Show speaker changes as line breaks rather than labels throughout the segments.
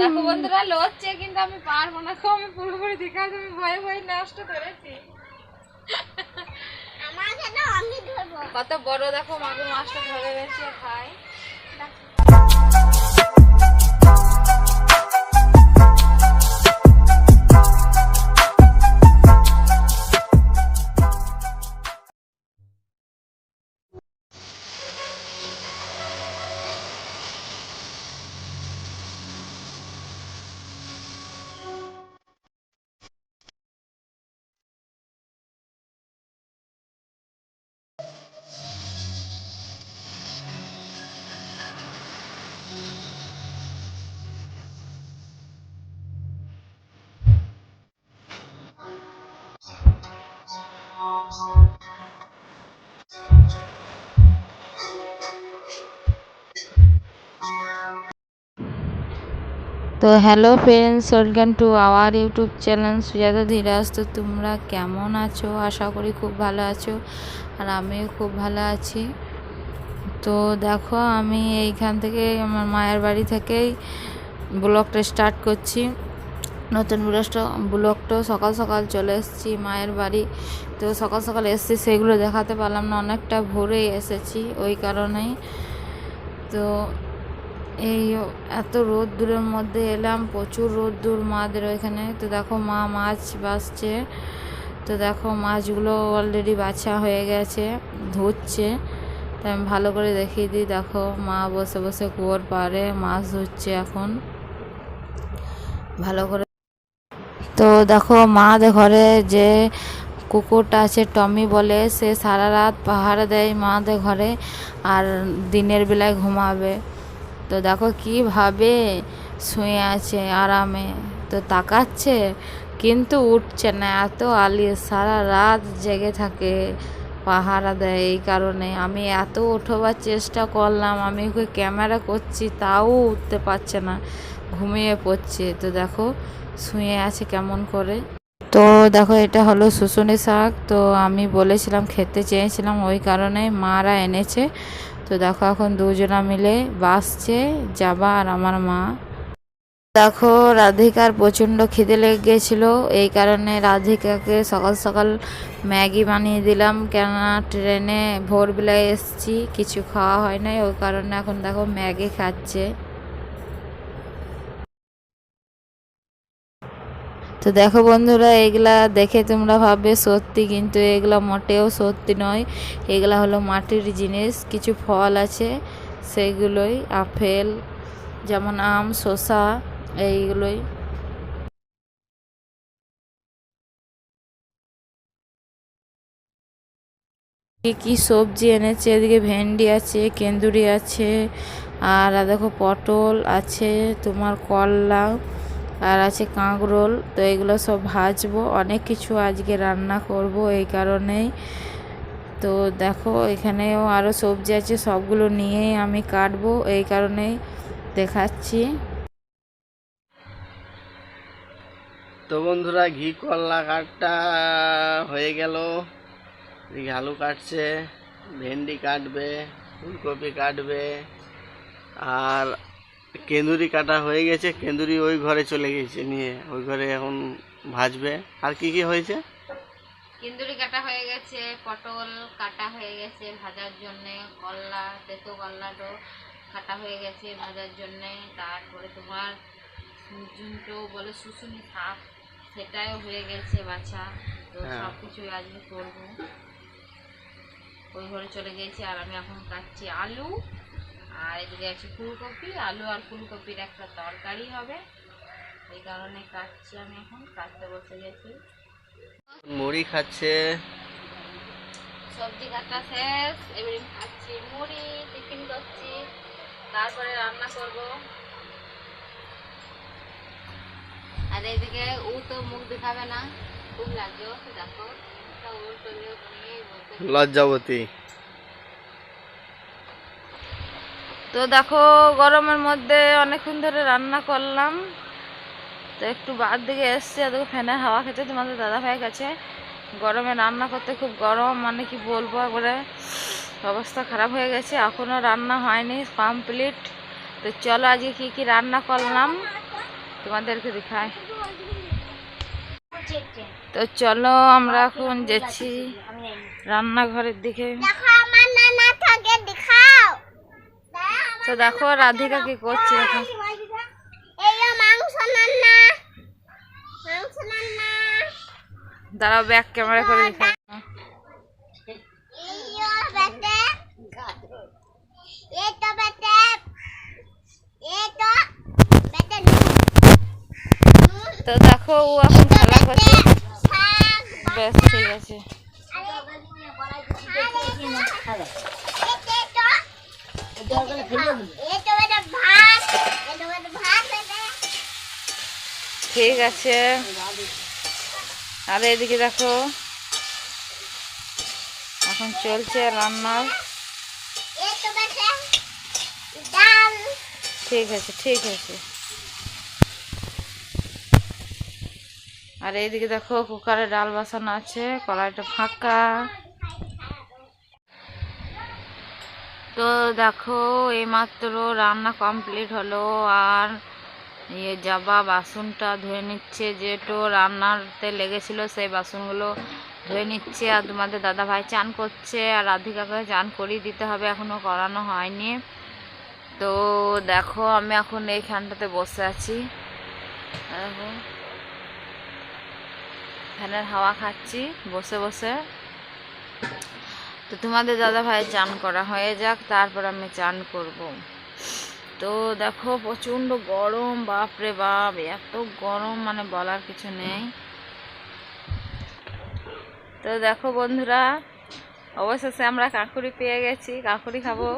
দেখো বন্ধুরা লড়ছে কিন্তু আমি পারবো না তো আমি পুরোপুরি দেখা আমি ভয়ে ভয়ে নষ্ট করেছি কত বড় দেখো মাগুর মাছটা ধরে গেছে খায় তো hello friends welcome to our YouTube channel Sujata Dhiraj তো তোমরা কেমন আছো আশা করি খুব ভালো আছো আর আমিও খুব ভালো আছি তো দেখো আমি এইখান থেকে আমার মায়ের বাড়ি থেকেই ব্লগটা স্টার্ট করছি নতুন ব্লগটা ব্লগটা সকাল সকাল চলে এসেছি মায়ের বাড়ি তো সকাল সকাল এসেছি সেগুলো দেখাতে পারলাম না অনেকটা ভোরেই এসেছি ওই কারণেই তো এই এত রোদ্দুরের মধ্যে এলাম প্রচুর রোদ্দুর মাদের ওইখানে তো দেখো মা মাছ বাঁচছে তো দেখো মাছগুলো অলরেডি বাছা হয়ে গেছে ধরছে তো আমি ভালো করে দেখিয়ে দিই দেখো মা বসে বসে কুয়োর পারে মাছ ধরছে এখন ভালো করে তো দেখো মাদের ঘরে যে কুকুরটা আছে টমি বলে সে সারা রাত পাহাড়ে দেয় মাদের ঘরে আর দিনের বেলায় ঘুমাবে তো দেখো কীভাবে শুয়ে আছে আরামে তো তাকাচ্ছে কিন্তু উঠছে না এত আলি সারা রাত জেগে থাকে পাহারা দেয় এই কারণে আমি এত ওঠবার চেষ্টা করলাম আমি ওকে ক্যামেরা করছি তাও উঠতে পারছে না ঘুমিয়ে পড়ছে তো দেখো শুয়ে আছে কেমন করে তো দেখো এটা হলো শুশুনি শাক তো আমি বলেছিলাম খেতে চেয়েছিলাম ওই কারণে মারা এনেছে তো দেখো এখন দুজনা মিলে বাসছে যাবা আর আমার মা দেখো রাধিকার প্রচণ্ড খিদে লেগে গেছিলো এই কারণে রাধিকাকে সকাল সকাল ম্যাগি বানিয়ে দিলাম কেননা ট্রেনে ভোরবেলায় এসছি কিছু খাওয়া হয় নাই ওই কারণে এখন দেখো ম্যাগি খাচ্ছে তো দেখো বন্ধুরা এগুলা দেখে তোমরা ভাববে সত্যি কিন্তু এগুলা মোটেও সত্যি নয় এগুলা হলো মাটির জিনিস কিছু ফল আছে সেগুলোই আপেল যেমন আম শসা এইগুলোই কি সবজি এনেছে এদিকে ভেন্ডি আছে কেন্দুরি আছে আর দেখো পটল আছে তোমার করলা আর আছে কাঁকরোল তো এগুলো সব ভাজবো অনেক কিছু আজকে রান্না করব এই কারণেই তো দেখো এখানেও আরও সবজি আছে সবগুলো নিয়েই আমি কাটবো এই কারণেই দেখাচ্ছি
তো বন্ধুরা ঘি করলা কাটটা হয়ে গেল আলু কাটছে ভেন্ডি কাটবে ফুলকপি কাটবে আর কেন্দুরি কাটা হয়ে গেছে কেন্দুরি ওই ঘরে চলে গেছে নিয়ে ওই ঘরে এখন ভাজবে আর কি কি হয়েছে
কেন্দুরি কাটা হয়ে গেছে পটল কাটা হয়ে গেছে ভাজার জন্য কল্লা তেতো কল্লাটো কাটা হয়ে গেছে ভাজার জন্য তারপরে তোমার ঝুমটো বলে শুশুনি শাক সেটাও হয়ে গেছে বাছা তো হ্যাঁ। সব কিছু আজকে করবো ওই ঘরে চলে গেছে আর আমি এখন কাটছি আলু আর এদিকে আছে ফুলকপি আলু আর ফুলকপির একটা তরকারি হবে এই কারণে কাটছি আমি এখন কাটতে বসে গেছি
মুড়ি খাচ্ছে
সবজি কাটা শেষ এবারে খাচ্ছি মুড়ি টিফিন করছি তারপরে রান্না করব আর এদিকে ও তো মুখ দেখাবে না খুব লাগছে দেখো
লজ্জাবতী
তো দেখো গরমের মধ্যে অনেকক্ষণ ধরে রান্না করলাম তো একটু বার দিকে এসছে দেখো ফ্যানের হাওয়া খেতে তোমাদের দাদা ভাই কাছে গরমে রান্না করতে খুব গরম মানে কি বলবো একবারে অবস্থা খারাপ হয়ে গেছে এখনও রান্না হয়নি কমপ্লিট তো চলো আজকে কি কি রান্না করলাম তোমাদেরকে দেখায় তো চলো আমরা এখন যাচ্ছি রান্নাঘরের দিকে তো দেখো রাধিকা কি করছে দাঁড়াও ব্যাক ক্যামেরা করে দেখা তো দেখো ও এখন খেলা করছে বেশ ঠিক আছে ঠিক আছে আর এদিকে দেখো এখন চলছে রান্নার ঠিক আছে ঠিক আছে আর এইদিকে দেখো কুকারে ডাল বাসানো আছে কড়াইটা ফাঁকা তো দেখো এইমাত্র রান্না কমপ্লিট হলো আর ইয়ে জাবা বাসনটা ধুয়ে নিচ্ছে যেহেতু রান্নাতে লেগেছিল সেই বাসনগুলো ধুয়ে নিচ্ছে আর তোমাদের দাদা ভাই চান করছে আর রাধিকাকে চান করিয়ে দিতে হবে এখনও করানো হয়নি তো দেখো আমি এখন এইখানটাতে বসে আছি ফ্যানের হাওয়া খাচ্ছি বসে বসে তো তোমাদের দাদা ভাই চান করা হয়ে যাক তারপর আমি চান করব। তো দেখো প্রচণ্ড গরম বাপরে বাপ এত গরম মানে বলার কিছু নেই তো দেখো বন্ধুরা অবশেষে আমরা কাঁকুড়ি পেয়ে গেছি কাঁকুড়ি খাবো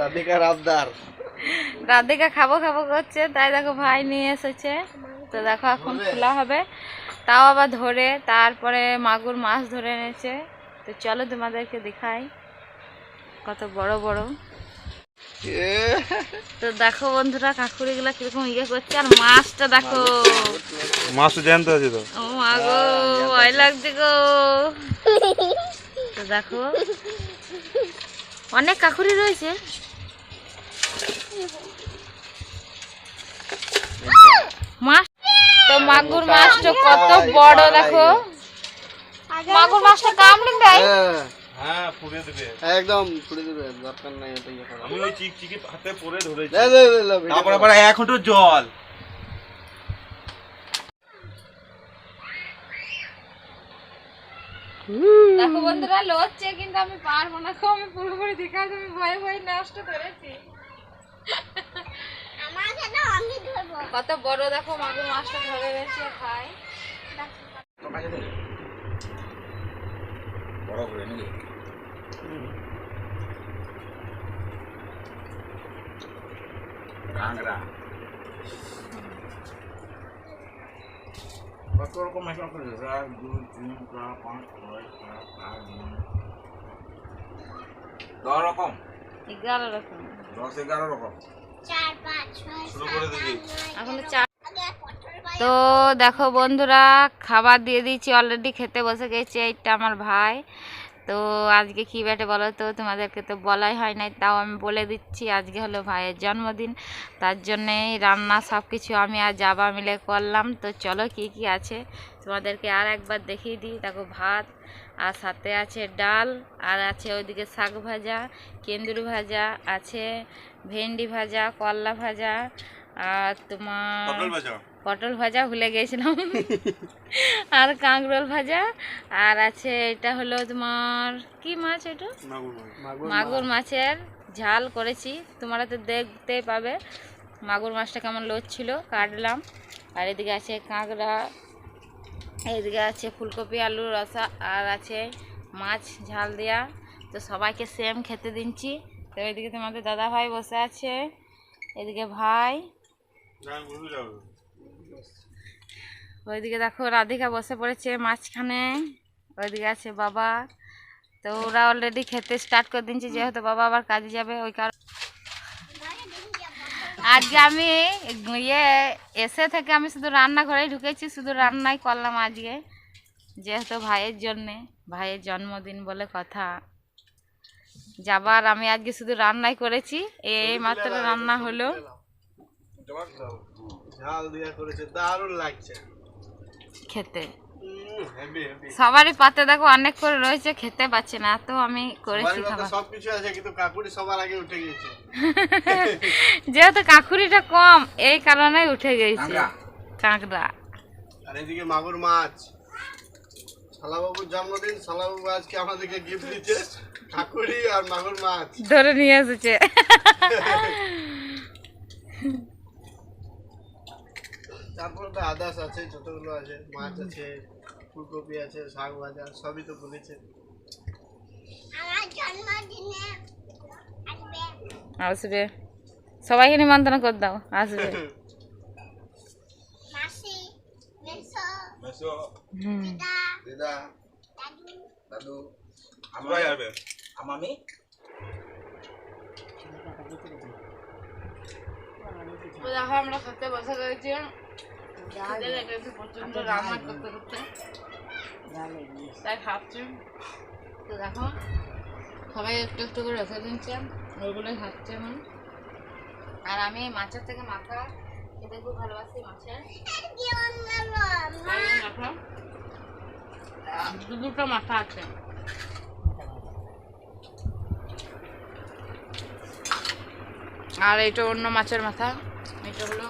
রাধিকা রাধিকা খাবো খাবো করছে তাই দেখো ভাই নিয়ে এসেছে তো দেখো এখন খোলা হবে তাও আবার ধরে তারপরে মাগুর মাছ ধরে এনেছে তো চলো তোমাদেরকে দেখাই কত বড় বড় তো দেখো বন্ধুরা গুলা কিরকম ইয়ে করছে আর মাছটা দেখো
মাছ জানতে আছে তো
ও মা গো ভয় লাগছে গো তো দেখো অনেক কাকুরি রয়েছে মাছ তো মাগুর মাছটা কত বড় দেখো মাগুর মাছটা কামড়িন হ্যাঁ।
হ্যাঁ, ভাই ইয়ে আমি
কিন্তু আমি পারবো না তো আমি পুরোপুরি দেখা তুমি ভয়ে ভয়ে নষ্ট করেছি কত বড় দেখো মাগুর মাছটা ধরে রয়েছে খায়
বড় করে নাকি কত রকম হিসাব করে চার দুই তিন চার পাঁচ ছয় সাত আট নয় দশ রকম
এগারো রকম
দশ এগারো রকম
শুরু করে দিবি এখন চার
তো দেখো বন্ধুরা খাবার দিয়ে দিয়েছি অলরেডি খেতে বসে গেছি এইটা আমার ভাই তো আজকে কী ব্যাটে বলো তো তোমাদেরকে তো বলাই হয় নাই তাও আমি বলে দিচ্ছি আজকে হলো ভাইয়ের জন্মদিন তার জন্যেই রান্না সব কিছু আমি আর যাবা মিলে করলাম তো চলো কি কি আছে তোমাদেরকে আর একবার দেখিয়ে দিই দেখো ভাত আর সাথে আছে ডাল আর আছে ওইদিকে শাক ভাজা কেন্দুর ভাজা আছে ভেন্ডি ভাজা করলা ভাজা আর তোমার পটল ভাজা ভুলে গেছিলাম আর কাঁকরোল ভাজা আর আছে এটা হলো তোমার কি মাছ এটা মাগুর মাছের ঝাল করেছি তোমরা তো দেখতে পাবে মাগুর মাছটা কেমন লোচ ছিল কাটলাম আর এদিকে আছে কাঁকড়া এদিকে আছে ফুলকপি আলুর রসা আর আছে মাছ ঝাল দেওয়া তো সবাইকে সেম খেতে দিচ্ছি তো এদিকে তোমাদের দাদা ভাই বসে আছে এদিকে ভাই ওইদিকে দেখো রাধিকা বসে পড়েছে মাঝখানে ওইদিকে আছে বাবা তো ওরা অলরেডি খেতে স্টার্ট করে দিয়েছে যেহেতু বাবা আবার কাজে যাবে ওই কারণে আজকে আমি ইয়ে এসে থেকে আমি শুধু রান্নাঘরেই ঢুকেছি শুধু রান্নাই করলাম আজকে যেহেতু ভাইয়ের জন্যে ভাইয়ের জন্মদিন বলে কথা যাবার আমি আজকে শুধু রান্নাই করেছি এই মাত্র রান্না হলো
ঝাল দিয়া করেছে দারুণ লাগছে
খেতে সবারই পাতে দেখো অনেক করে রয়েছে খেতে পাচ্ছি না তো আমি করেছি
আছে কিন্তু সবার আগে উঠে গিয়েছে
যেহেতু কাকুরিটা কম এই কারণে উঠে গেছে কাঁকড়া
আর এদিকে মাগুর মাছ জন্মদিন আমাদেরকে গিফট দিচ্ছে আর মাগুর মাছ
ধরে নিয়ে এসেছে
তারপরে তো আদার্স আছে যতগুলো আছে মাছ আছে ফুলকপি আছে শাক ভাজা সবই তো বলেছে
আসবে সবাইকে নিমন্ত্রণ করে দাও আসবে আমরা খাতে বসা আমরা রান্না করতে তাই তো দেখো সবাই একটু একটু করে রেখে দিচ্ছে খাচ্ছে এখন আর আমি মাছের থেকে মাথা খেতে খুব ভালোবাসি মাছের দুটো মাথা আছে আর এটা অন্য মাছের মাথা এটা হলো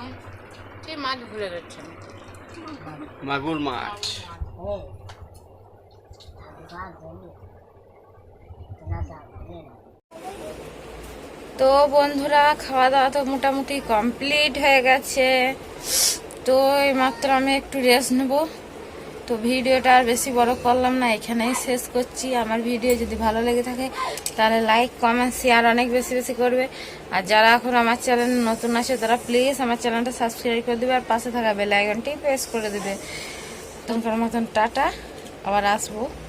মাগুর মাছ
তো বন্ধুরা খাওয়া দাওয়া তো মোটামুটি কমপ্লিট হয়ে গেছে তো এইমাত্র আমি একটু রেস্ট নেবো তো ভিডিওটা আর বেশি বড় করলাম না এখানেই শেষ করছি আমার ভিডিও যদি ভালো লেগে থাকে তাহলে লাইক কমেন্ট শেয়ার অনেক বেশি বেশি করবে আর যারা এখন আমার চ্যানেল নতুন আসে তারা প্লিজ আমার চ্যানেলটা সাবস্ক্রাইব করে দেবে আর পাশে থাকা বেলাইকনটি প্রেস করে দেবে তোমার মতন টাটা আবার আসবো